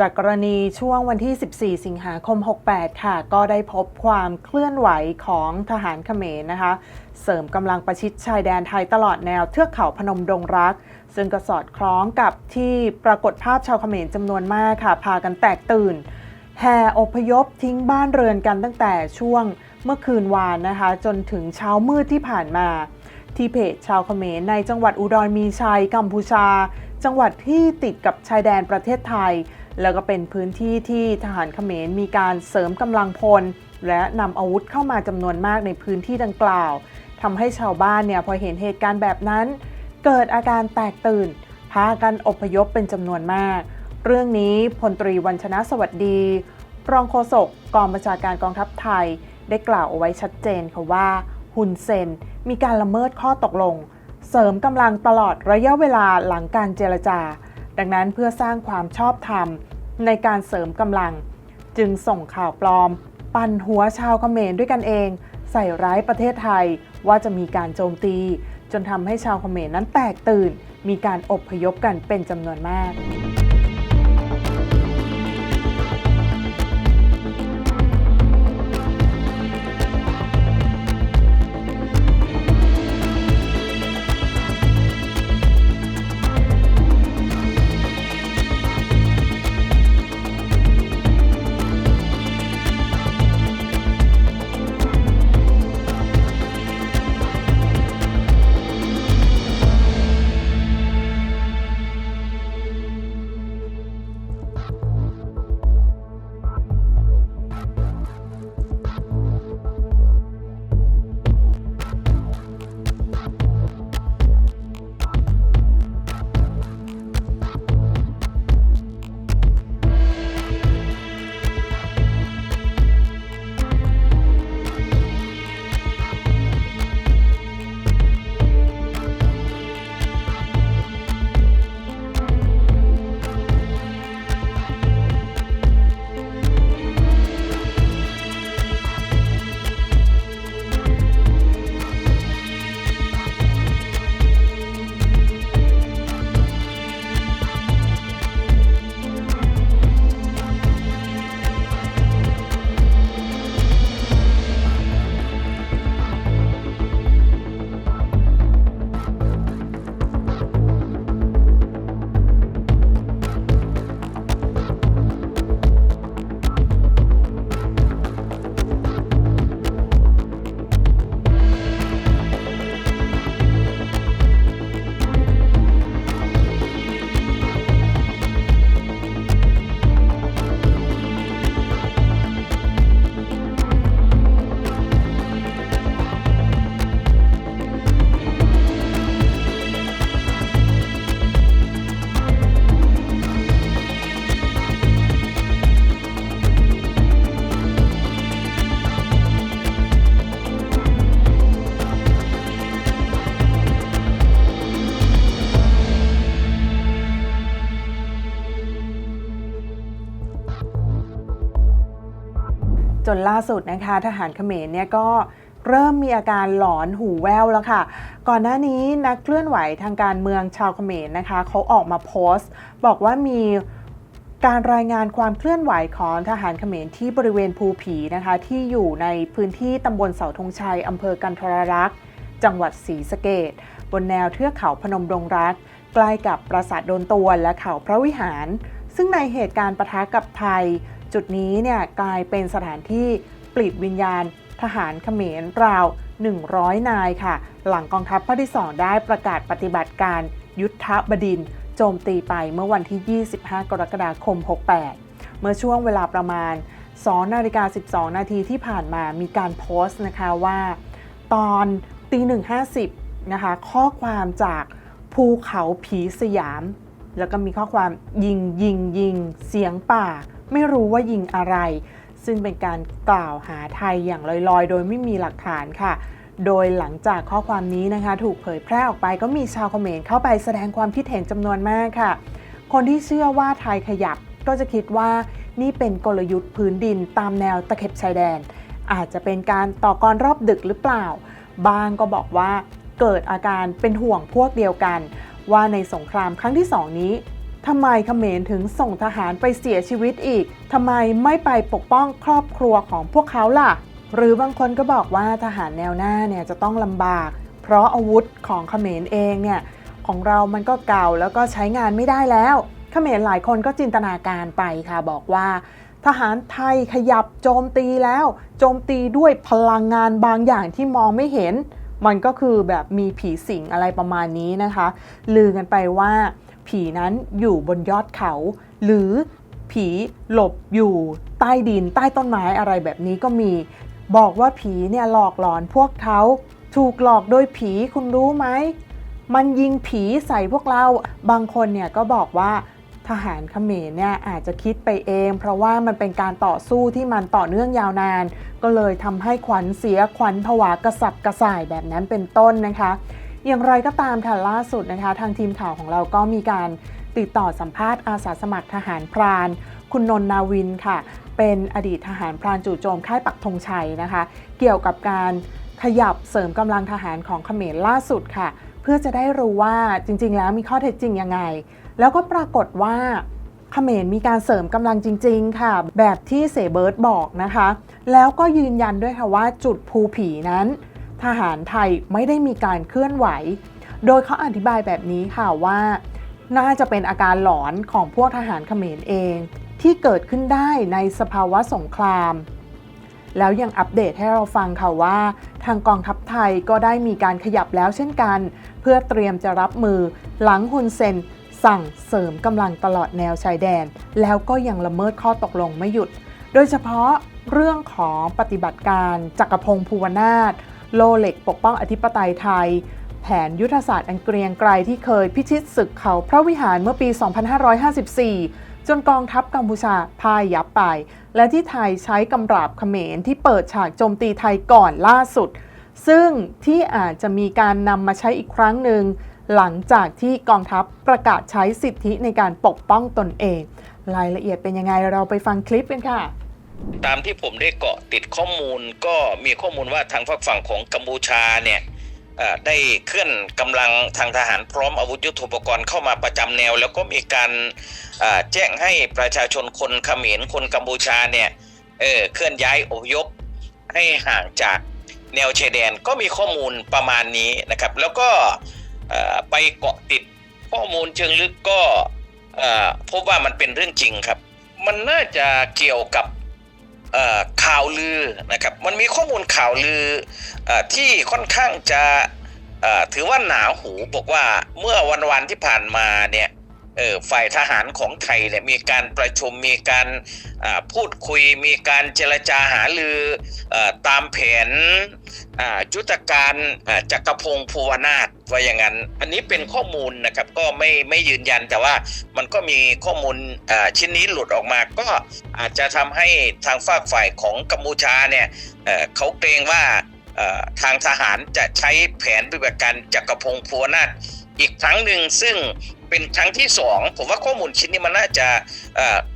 จากกรณีช่วงวันที่ 14 สิงหาคม 68 ค่ะ ก็ได้พบความเคลื่อนไหวของทหารเขมรนะคะ เสริมกำลังประชิดชายแดนไทยตลอดแนวเทือกเขาพนมดงรัก ซึ่งก็สอดคล้องกับที่ปรากฏภาพชาวเขมรจำนวนมากค่ะ พากันแตกตื่น แห่อพยพทิ้งบ้านเรือนกันตั้งแต่ช่วงเมื่อคืนวานนะคะ จนถึงเช้ามืดที่ผ่านมาที่เพจชาวเขมรในจังหวัดอุดรมีชัยกัมพูชา จังหวัดที่ติดกับชายแดนประเทศไทย แล้วก็เป็นพื้นที่ที่ทหารเขมรมีการเสริมกำลังพล และนำอาวุธเข้ามาจำนวนมากในพื้นที่ดังกล่าวทำให้ชาวบ้านเนี่ยพอเห็นเหตุการณ์แบบนั้น เกิดอาการแตกตื่น พากันอพยพเป็นจำนวนมาก เรื่องนี้พลตรีวัญชนะสวัสดี รองโฆษกกองบัญชาการกองทัพไทย ได้กล่าวเอาไว้ชัดเจนค่ะว่าฮุนเซนมีการละเมิดข้อตกลง เสริมกำลังตลอดระยะเวลาหลังการเจรจา ดังนั้นเพื่อสร้างความชอบธรรมในการเสริมกำลัง จึงส่งข่าวปลอม ปั่นหัวชาวเขมรด้วยกันเอง ใส่ร้ายประเทศไทยว่าจะมีการโจมตี จนทำให้ชาวเขมรนั้นแตกตื่น มีการอบพยพกันเป็นจำนวนมาก จนล่าสุดนะคะทหารเขมรเนี่ยก็เริ่มมีอาการหลอนหูแววแล้วค่ะ ก่อนหน้านี้นักเคลื่อนไหวทางการเมืองชาวเขมรนะคะเขาออกมาโพสต์ บอกว่ามีการรายงานความเคลื่อนไหวของทหารเขมรที่บริเวณภูผีนะคะ ที่อยู่ในพื้นที่ตำบลเสาธงชัยอำเภอกันทรรักษ์จังหวัดศรีสะเกดบนแนวเทือกเขาพนมดงรัก ใกล้กับปราสาทโดนตวนและเขาพระวิหาร ซึ่งในเหตุการณ์ปะทะกับไทย จุดนี้เนี่ยกลายเป็นสถานที่ปลิดวิญญาณ ทหารเขมรราว 100 นายค่ะ หลังกองทัพภาคที่ 2 ได้ประกาศปฏิบัติการยุทธบดินทร์โจมตีไปเมื่อวันที่ 25 กรกฎาคม 68 เมื่อช่วงเวลาประมาณ 2 นาฬิกา 12 นาทีที่ผ่านมามีการโพสต์นะคะว่า ตอนตีหนึ่งห้าสิบนะคะ ข้อความจากภูเขาผีสยาม แล้วก็มีข้อความยิงยิงยิงเสียงป่า ไม่รู้ว่ายิงอะไร ซึ่งเป็นการกล่าวหาไทยอย่างลอยๆ โดยไม่มีหลักฐานค่ะ โดยหลังจากข้อความนี้นะคะ ถูกเผยแพร่ออกไปก็มีชาวเขมรเข้าไปแสดงความคิดเห็นจำนวนมากค่ะ คนที่เชื่อว่าไทยขยับก็จะคิดว่านี่เป็นกลยุทธ์พื้นดินตามแนวตะเข็บชายแดน อาจจะเป็นการต่อกรรอบดึกหรือเปล่า บางก็บอกว่าเกิดอาการเป็นห่วงพวกเดียวกัน ว่าในสงครามครั้งที่สองนี้ ทำไมเขมรถึงส่งทหารไปเสียชีวิตอีก ทำไมไม่ไปปกป้องครอบครัวของพวกเขาล่ะ หรือบางคนก็บอกว่าทหารแนวหน้าเนี่ยจะต้องลำบาก เพราะอาวุธของเขมรเองเนี่ยของเรามันก็เก่าแล้วก็ใช้งานไม่ได้แล้วเขมรหลายคนก็จินตนาการไปค่ะบอกว่า ทหารไทยขยับโจมตีแล้ว โจมตีด้วยพลังงานบางอย่างที่มองไม่เห็น มันก็คือแบบมีผีสิงอะไรประมาณนี้นะคะ ลือกันไปว่า ผีนั้นอยู่บนยอดเขา หรือผีหลบอยู่ใต้ดินใต้ต้นไม้อะไรแบบนี้ก็มี บอกว่าผีเนี่ยหลอกหลอนพวกเขาถูกหลอกโดยผีคุณรู้ไหม มันยิงผีใส่พวกเรา บางคนเนี่ยก็บอกว่าทหารเขมรเนี่ยอาจจะคิดไปเอง เพราะว่ามันเป็นการต่อสู้ที่มันต่อเนื่องยาวนาน ก็เลยทำให้ขวัญเสียขวัญผวากระสับกระส่ายแบบนั้นเป็นต้นนะคะ อย่างไรก็ตามค่ะล่าสุดนะคะ ทางทีมข่าวของเราก็มีการติดต่อสัมภาษณ์อาสาสมัครทหารพราน คุณนนท์นาวินค่ะ เป็นอดีตทหารพรานจู่โจมค่ายปักธงชัยนะคะ เกี่ยวกับการขยับเสริมกำลังทหารของเขมรล่าสุดค่ะ เพื่อจะได้รู้ว่าจริง ๆ แล้วมีข้อเท็จจริงยังไง แล้วก็ปรากฏว่าเขมรมีการเสริมกำลังจริง ๆ ค่ะ แบบที่เสเบิร์ตบอกนะคะ แล้วก็ยืนยันด้วยค่ะว่าจุดภูผีนั้น ทหารไทยไม่ได้มีการเคลื่อนไหว โดยเขาอธิบายแบบนี้ค่ะว่า น่าจะเป็นอาการหลอนของพวกทหารเขมรเอง ที่เกิดขึ้นได้ในสภาวะสงคราม แล้วยังอัปเดตให้เราฟังค่ะว่า ทางกองทัพไทยก็ได้มีการขยับแล้วเช่นกัน เพื่อเตรียมจะรับมือหลังฮุนเซนสั่งเสริมกำลังตลอดแนวชายแดน แล้วก็ยังละเมิดข้อตกลงไม่หยุด โดยเฉพาะเรื่องของปฏิบัติการจักรพงศ์ภูวนาถ โลเหล็กปกป้องอธิปไตยไทย แผนยุทธศาสตร์อันเกรียงไกรที่เคยพิชิตศึกเขาพระวิหารเมื่อปี 2554 จนกองทัพกัมพูชาพ่ายยับไป และที่ไทยใช้กำราบเขมรที่เปิดฉากโจมตีไทยก่อนล่าสุด ซึ่งที่อาจจะมีการนำมาใช้อีกครั้งหนึ่งหลังจากที่กองทัพประกาศใช้สิทธิในการปกป้องตนเอง รายละเอียดเป็นยังไงเราไปฟังคลิปกันค่ะ ตามที่ผมได้เกาะติดข้อมูลก็มีข้อมูลว่าทางฝั่งฝั่งของกัมพูชาเนี่ยได้เคลื่อนกำลังทางทหารพร้อมอาวุธยุทโธปกรณ์เข้ามาประจำแนว แล้วก็มีการแจ้งให้ประชาชนคนเขมรคนกัมพูชาเนี่ยเเคลื่อนย้ายอพยพให้ห่างจากแนวชายแดนก็มีข้อมูลประมาณนี้นะครับ แล้วก็ไปเกาะติดข้อมูลเชิงลึกก็พบว่ามันเป็นเรื่องจริงครับ มันน่าจะเกี่ยวกับ ข่าวลือนะครับ มันมีข้อมูลข่าวลืออที่ค่อนข้างจะถือว่าหนาหูบอกว่าเมื่อวันวันที่ผ่านมาเนี่ย ฝ่ายทหารของไทยเนี่ยมีการประชุมมีการพูดคุย มีการเจรจาหาลืออตามแผนอ่ายุทธการจักรพงศ์ภูวนาถว่าอย่างนั้น อันนี้เป็นข้อมูลนะครับก็ไม่ไม่ยืนยันแต่ว่ามันก็มีข้อมูลชิ้นนี้หลุดออกมา ก็อาจจะทำให้ทางฝากฝ่ายของกัมพูชาเนี่ยเเขาเกรงว่าทางทหารจะใช้แผนปฏิบัติการจักรพงศ์ภูวนาถ อีกครั้งหนึ่งซึ่งเป็นครั้งที่สองผมว่าข้อมูลชิ้นนี้มันน่าจะ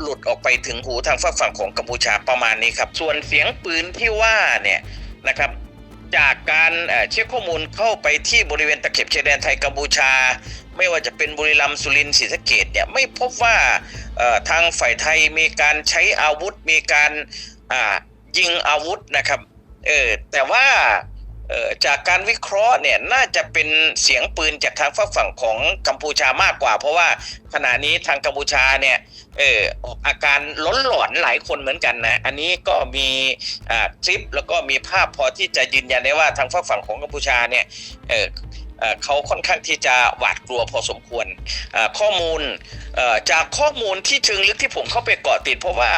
หลุดออกไปถึงหูทางฝากฝั่งของกัมพูชาประมาณนี้ครับ ส่วนเสียงปืนที่ว่าเนี่ยนะครับจากการเช็คข้อมูลเข้าไปที่บริเวณตะเข็บชายแดนไทยกัมพูชา ไม่ว่าจะเป็นบุรีรัมย์สุรินทร์ศรีสะเกดเนี่ยไม่พบว่าทางฝ่ายไทยมีการใช้อาวุธมีการยิงอาวุธนะครับเออแต่ว่า จากการวิเคราะห์เนี่ยน่าจะเป็นเสียงปืนจากทางฝั่งของกัมพูชามากกว่า เพราะว่าขณะนี้ทางกัมพูชาเนี่ยเออออกอาการล้นหลอนหลายคนเหมือนกันนะ อันนี้ก็มีคลิปแล้วก็มีภาพพอที่จะยืนยันได้ว่าทางฝั่งของกัมพูชาเนี่ยเออ เขาค่อนข้างที่จะหวาดกลัวพอสมควรข้อมูลจากข้อมูลที่เชิงลึกที่ผมเข้าไปเกาะติด เพราะว่า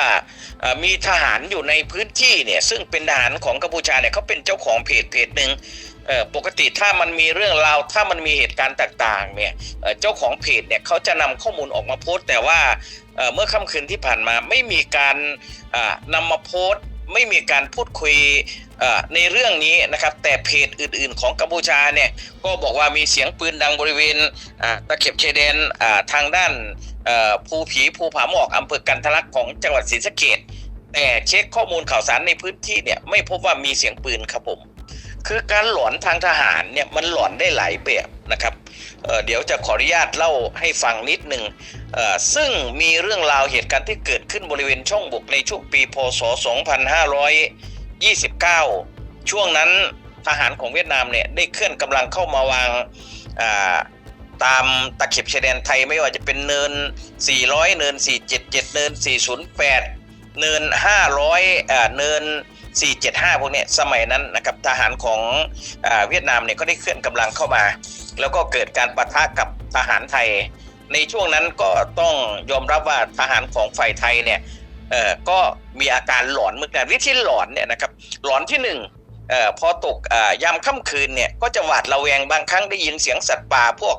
มีทหารอยู่ในพื้นที่เนี่ยซึ่งเป็นทหารของกัมพูชาเนี่ยเขาเป็นเจ้าของเพจเพจหนึ่งปกติถ้ามันมีเรื่องราวถ้ามันมีเหตุการณ์ต่างๆเนี่ยเจ้าของเพจเนี่ยเขาจะนำข้อมูลออกมาโพสต์ แต่ว่าเมื่อค่ำคืนที่ผ่านมาไม่มีการอ่านำมาโพสต์ ไม่มีการพูดคุยในเรื่องนี้นะครับ แต่เพจอื่น ๆ ของกัมพูชาเนี่ยก็บอกว่ามีเสียงปืนดังบริเวณตะเข็บชายแดนทางด้านภูผีภูผาหมอกอำเภอกันทลักของจังหวัดศรีสะเกดแต่เช็คข้อมูลข่าวสารในพื้นที่เนี่ยไม่พบว่ามีเสียงปืนครับผม คือการหลอนทางทหารเนี่ยมันหลอนได้หลายแบบ นะครับเเดี๋ยวจะขออนุญาตเล่าให้ฟังนิดหนึ่งซึ่งมีเรื่องราวเหตุการณ์ที่เกิดขึ้นบริเวณช่องบุกในช่วงปีพศ 2529 ช่วงนั้นทหารของเวียดนามเนี่ยได้เคลื่อนกำลังเข้ามาวางาตามตะเข็บชายแดนไทยไม่ว่าจะเป็นเนิน 400 เนิน 477 เนิน 408 เนิน 500เนิน 475 พวกเนี้ยสมัยนั้นนะครับทหารของอเวียดนามเนี่ยก็ได้เคลื่อนกำลังเข้ามา แล้วก็เกิดการปะทะกับทหารไทย ในช่วงนั้นก็ต้องยอมรับว่าทหารของฝ่ายไทยเนี่ยก็มีอาการหลอนเหมือนกันวิธีหลอนเนี่ยนะครับหลอนที่หนึ่ง ออพอตกอ่ายามค่ำคืนเนี่ยก็จะหวาดระแวงบางครั้งได้ยินเสียงสัตว์ป่าพวก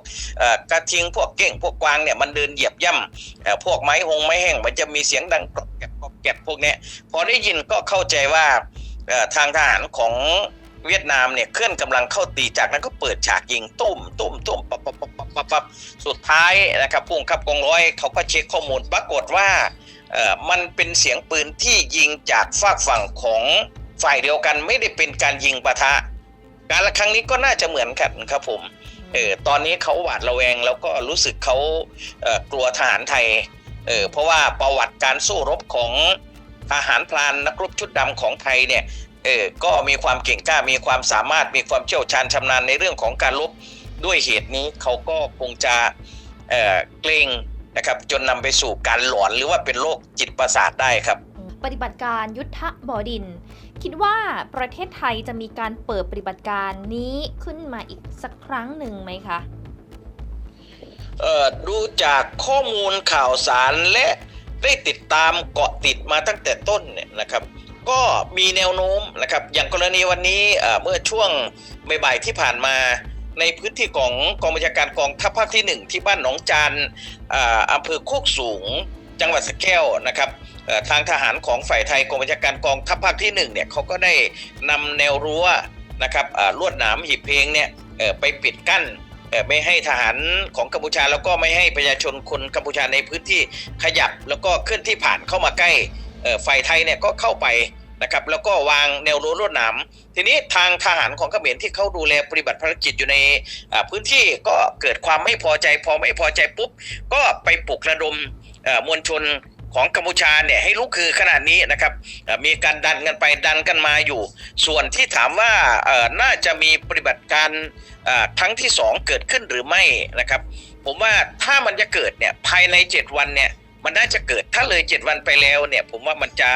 กระทิงพวกเก้งพวกกวางเนี่ยมันเดินเหยียบย่ำพวกไม้หงไม้แห้งมันจะมีเสียงดังกรอบแกรบกรอบแกรบพวกเนี้ยพอได้ยินก็เข้าใจว่าทางทหารของเวียดนามเนี่ยเคลื่อนกำลังเข้าตีจากนั้นก็เปิดฉากยิงตุ้มตุ้มตุ้มปับปับปับปับปับปับสุดท้ายนะครับผู้บังคับกองร้อยเขาก็เช็คข้อมูลปรากฏว่าเออมันเป็นเสียงปืนที่ยิงจากฝากฝั่งของ ฝ่ายเดียวกันไม่ได้เป็นการยิงปะทะ การละครั้งนี้ก็น่าจะเหมือนกันครับผมเออตอนนี้เขาหวาดระแวงแล้วก็รู้สึกเขาเออกลัวทหารไทยเออเพราะว่าประวัติการสู้รบของทหารพลานนักรบชุดดำของไทยเนี่ยเออก็มีความเก่งกล้ามีความสามารถมีความเชี่ยวชาญชำนาญในเรื่องของการรบด้วยเหตุนี้เขาก็คงจะเออเกรงนะครับจนนำไปสู่การหลอนหรือว่าเป็นโรคจิตประสาทได้ครับ ปฏิบัติการยุทธบดิน คิดว่าประเทศไทยจะมีการเปิดปฏิบัติการนี้ขึ้นมาอีกสักครั้งหนึ่งไหมคะเออดูจากข้อมูลข่าวสารและได้ติดตามเกาะติดมาตั้งแต่ต้นเนี่ยนะครับก็มีแนวโน้มนะครับอย่างกรณีวันนี้เมื่อช่วงบ่ายๆที่ผ่านมาในพื้นที่ของกองบัญชาการกองทัพภาคที่หนึ่งที่บ้านหนองจานออำเภอโคกสูง จังหวัดสะแก้วนะครับ ทางทหารของฝ่ายไทยกองบัญชาการกองทัพภาคที่หนึ่งเนี่ยเขาก็ได้นำแนวรั้วนะครับลวดหนามหีบเพลงเนี่ยไปปิดกั้นไม่ให้ทหารของกัมพูชา แล้วก็ไม่ให้ประชาชนคนกัมพูชาในพื้นที่ขยับ แล้วก็เคลื่อนที่ผ่านเข้ามาใกล้ฝ่ายไทยเนี่ยก็เข้าไปนะครับแล้วก็วางแนวรั้วลวดหนามทีนี้ทางทหารของเขมรที่เขาดูแลปฏิบัติภารกิจอยู่ในพื้นที่ก็เกิดความไม่พอใจ พอไม่พอใจปุ๊บ ก็ไปปลุกระดมมวลชน ของกัมพูชาเนี่ยให้ลุกคือขนาดนี้นะครับมีการดันกันไปดันกันมาอยู่ ส่วนที่ถามว่าน่าจะมีปฏิบัติการครั้งที่สองเกิดขึ้นหรือไม่นะครับ ผมว่าถ้ามันจะเกิดเนี่ยภายใน 7 วันเนี่ยมันน่าจะเกิดถ้าเลย 7 วันไปแล้วเนี่ยผมว่ามันจะ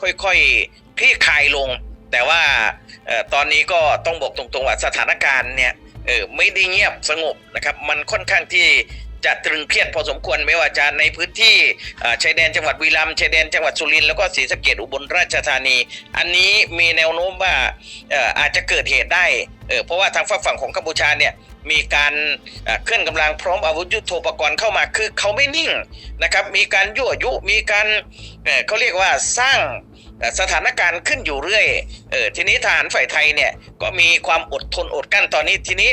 ค่อยๆคลี่คลายลง แต่ว่าตอนนี้ก็ต้องบอกตรงๆว่าสถานการณ์เนี่ยเออไม่ได้เงียบสงบนะครับ มันค่อนข้างที่ จะตรึงเครียดพอสมควรไม่ว่าจะในพื้นที่ชายแดนจังหวัดบุรีรัมชายแดนจังหวัดสุรินทร์แล้วก็ศรีสะเกษอุบลราชธานี อันนี้มีแนวโน้มว่าอาจจะเกิดเหตุได้เพราะว่าทางฝั่งของกัมพูชาเนี่ยมีการเคลื่อนกำลังพร้อมอาวุธยุโทโธปกรณ์เข้ามาคือเขาไม่นิ่งนะครับมีการยั่วยุมีการเเขาเรียกว่าสร้างสถานการณ์ขึ้นอยู่เรื่อยเออทีนี้ทหารฝ่ายไทยเนี่ยก็มีความอดทนอดกั้นตอนนี้ทีนี้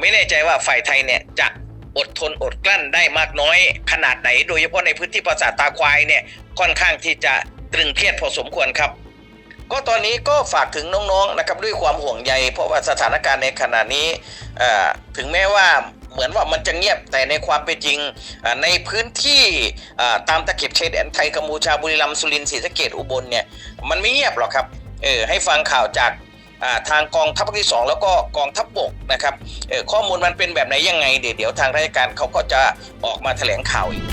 ไม่แน่ใจว่าฝ่ายไทยเนี่ยจะ อดทนอดกลั้นได้มากน้อยขนาดไหน โดยเฉพาะในพื้นที่ปราสาทตาควายเนี่ยค่อนข้างที่จะตรึงเครียดพอสมควรครับ ก็ตอนนี้ก็ฝากถึงน้องๆนะครับด้วยความห่วงใย เพราะว่าสถานการณ์ในขณะนี้ถึงแม้ว่าเหมือนว่ามันจะเงียบแต่ในความเป็นจริงในพื้นที่ตามตะเข็บชายแดนไทยกัมพูชาบุรีรัมย์สุรินทร์ศรีสะเกษอุบลเนี่ยมันไม่เงียบหรอกครับเออให้ฟังข่าวจาก ทางกองทัพภาคที่สองแล้วก็กองทัพบกนะครับข้อมูลมันเป็นแบบไหนยังไงเดี๋ยวเดี๋ยวทางราชการเขาก็จะออกมาแถลงข่าวอีก